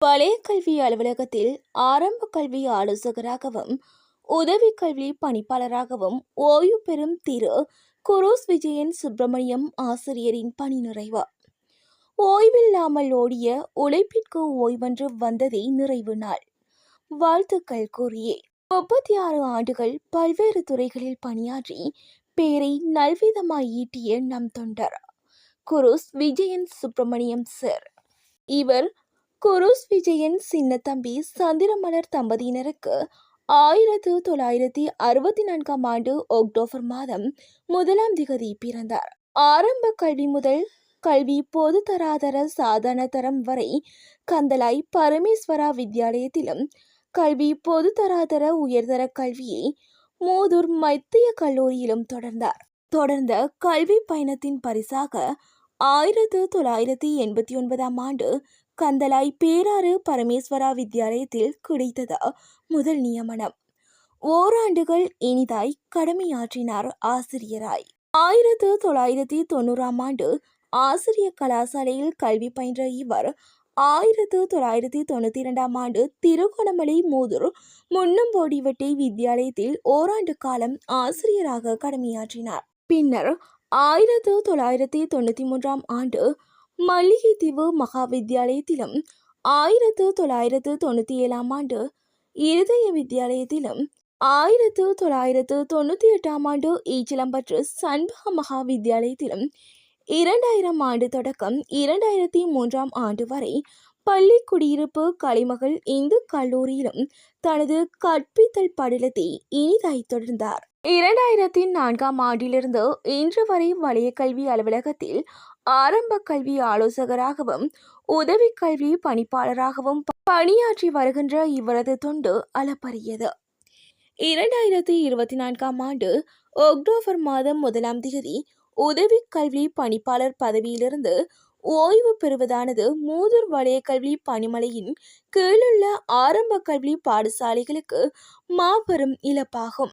பழைய கல்வி அலுவலகத்தில் ஆரம்ப கல்வி ஆலோசகராகவும் உதவி கல்வி பணிப்பாளராகவும் ஓய்வு பெறும் திரு. குரூஸ் விஜயன் சுப்பிரமணியம் ஆசிரியரின் பணி நிறைவு. ஓய்வில்லாமல் ஓடிய உழைப்பிற்கு ஓய்வென்று வந்ததே நிறைவு நாள். வாழ்த்துக்கள் கூறியே. முப்பத்தி ஆறு ஆண்டுகள் பல்வேறு துறைகளில் பணியாற்றி பேரை நல்விதமாய் ஈட்டிய நம் தொண்டர். Cruz Vijayan Subramaniam sir. இவர் குருஸ் விஜயன் சின்னத்தம்பி சந்திரமலர் தம்பதியினருக்கு ஆயிரத்து தொள்ளாயிரத்தி அறுபத்தி நான்காம் ஆண்டு அக்டோபர் மாதம் முதலாம் திகதி பிறந்தார். ஆரம்ப கல்வி முதல் கல்வி பொது தராதர சாதாரண தரம் வரை கந்தலாய் பரமேஸ்வரா வித்யாலயத்திலும் கல்வி பொது தராதர உயர்தர கல்வியை மூதூர் மத்திய கல்லூரியிலும் தொடர்ந்தார். தொடர்ந்த கல்வி பயணத்தின் பரிசாக ஆயிரத்து தொள்ளாயிரத்தி எண்பத்தி ஒன்பதாம் ஆண்டு கந்தலாய் பேராறு பரமேஸ்வரா வித்யாலயத்தில் கிடைத்தது முதல் நியமனம். ஓராண்டுகள் இனிதாய் கடமையாற்றினார் ஆசிரியராய். ஆயிரத்து தொள்ளாயிரத்தி தொண்ணூறாம் ஆண்டு ஆசிரிய கலாசாலையில் கல்வி பயின்ற இவர் ஆயிரத்து தொள்ளாயிரத்தி தொண்ணூற்றி இரண்டாம் ஆண்டு திருகோணமலை மூதூர் முன்னம்போடிவட்டை வித்யாலயத்தில் ஓராண்டு காலம் ஆசிரியராக கடமையாற்றினார். பின்னர் ஆயிரத்து தொள்ளாயிரத்தி தொண்ணூற்றி மூன்றாம் ஆண்டு மல்லிகைத்தீவு மகா வித்யாலயத்திலும் ஆயிரத்து தொள்ளாயிரத்து தொண்ணூற்றி ஏழாம் ஆண்டு இருதய வித்யாலயத்திலும் ஆயிரத்து தொள்ளாயிரத்து தொண்ணூற்றி எட்டாம் ஆண்டு ஈச்சலம்பற்று சண்பக மகாவித்யாலயத்திலும் இரண்டாயிரம் ஆண்டு தொடக்கம் இரண்டாயிரத்தி மூன்றாம் ஆண்டு வரை பள்ளி குடியிருப்பு கலைமகள் இந்து கல்லூரியிலும் தனது கற்பித்தல் படலத்தை இனிதாய் தொடர்ந்தார். இரண்டாயிரத்தி நான்காம் ஆண்டிலிருந்து இன்று வரை வலய கல்வி அலுவலகத்தில் ஆரம்ப கல்வி ஆலோசகராகவும் உதவி கல்வி பணிப்பாளராகவும் பணியாற்றி வருகின்ற இவரது தொண்டு அளப்பரியது. இரண்டாயிரத்தி இருபத்தி நான்காம் ஆண்டு அக்டோபர் மாதம் முதலாம் தேதி உதவி கல்வி பணிப்பாளர் பதவியிலிருந்து ஓய்வு பெறுவதானது மூதூர் வலய கல்வி பணிமலையின் கீழுள்ள ஆரம்ப கல்வி பாடசாலைகளுக்கு மாபெரும் இழப்பாகும்.